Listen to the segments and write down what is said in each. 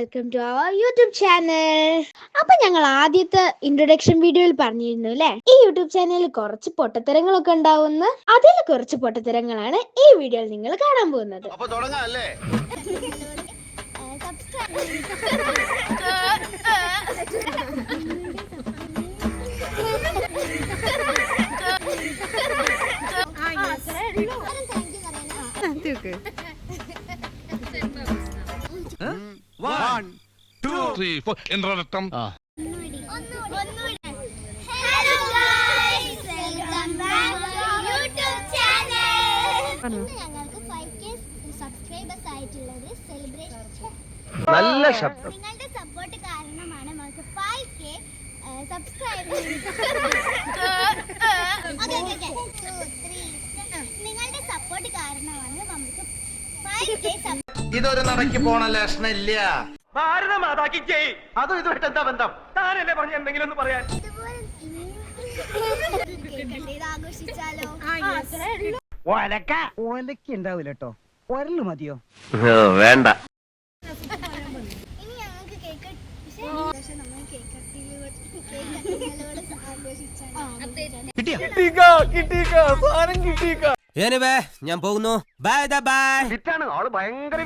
Welcome to our YouTube channel അപ്പൊ ഞങ്ങൾ ആദ്യത്തെ ഇൻട്രൊഡക്ഷൻ വീഡിയോയിൽ പറഞ്ഞിരുന്നു അല്ലെ ഈ യൂട്യൂബ് ചാനലിൽ കുറച്ച് പൊട്ടത്തരങ്ങളൊക്കെ ഉണ്ടാവുന്ന. അതിൽ കുറച്ച് പൊട്ടത്തരങ്ങളാണ് ഈ വീഡിയോയിൽ നിങ്ങൾ കാണാൻ പോകുന്നത്. Thank you. One two three four എന്നൊരർത്ഥം hello guys welcome back YouTube channel ഞങ്ങൾക്ക് 5k സബ്സ്ക്രൈബേഴ്സ് ആയിട്ടുള്ളത് സെലിബ്രേഷൻ നല്ല ശബ്ദം. നിങ്ങളുടെ സപ്പോർട്ട് കാരണമാണ് നമുക്ക് 5k സബ്സ്ക്രൈബ് നിങ്ങളുടെ സപ്പോർട്ട് കാരണമാണ് നമുക്ക് 5k ഇതൊരു നടക്കി പോണ ലക്ഷണില്ല. ഭാരത മാതാക്കി ജയ്. അതും ഇതുമായിട്ട് എന്താ ബന്ധം? താനല്ലേ പറഞ്ഞ എന്തെങ്കിലും ഒന്ന് പറയാൻ. ഒലക്ക. ഒലക്ക ഉണ്ടാവില്ല കേട്ടോ ഒരൽ മതിയോ? വേണ്ട. ഇനി ഞങ്ങൾക്ക് കേക്ക് പക്ഷേ നമ്മൾ കേക്ക് കേക്ക് കട്ടിലൂടെ ആഘോഷിച്ചാണ്. കിട്ടിക്കാ കിട്ടിക്കാ സാധനം കിട്ടിക്കാ. എനിവേ ഞാൻ പോകുന്നു. ബൈ ദ ബൈ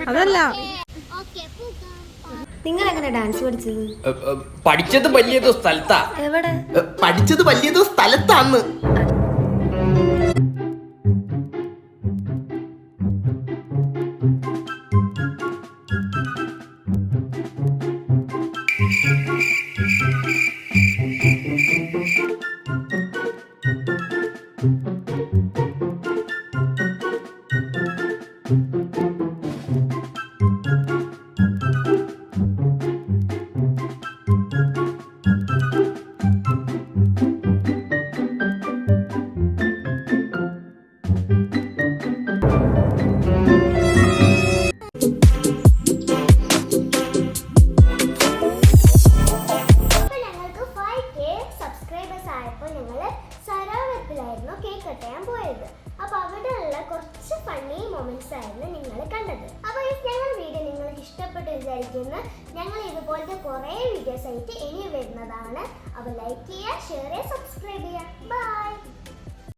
അതല്ല. നിങ്ങൾ എങ്ങനെ ഡാൻസ് പഠിച്ചത്? പഠിച്ചത് വലിയതോ സ്ഥലത്താ? എവിടെ? പഠിച്ചത് വലിയതോ സ്ഥലത്താന്ന്. അപ്പോൾ സരോവരത്തിലായിരുന്നു പോയത്. അപ്പൊ അവിടെ അവിടെയുള്ള കുറച്ച് ഫണ്ണി മൊമെന്റ്സ് ആയിരുന്നു നിങ്ങൾ കണ്ടത്. അപ്പോൾ ഈ ഞങ്ങളുടെ വീഡിയോ നിങ്ങൾക്ക് ഇഷ്ടപ്പെട്ട് വിചാരിക്കുന്നു. ഞങ്ങൾ ഇതുപോലത്തെ കുറേ വീഡിയോസ് ആയിട്ട് ഇനി വരുന്നതാണ്. അപ്പോൾ ലൈക്ക് ചെയ്യുക ഷെയർ ചെയ്യുക സബ്സ്ക്രൈബ് ചെയ്യുക.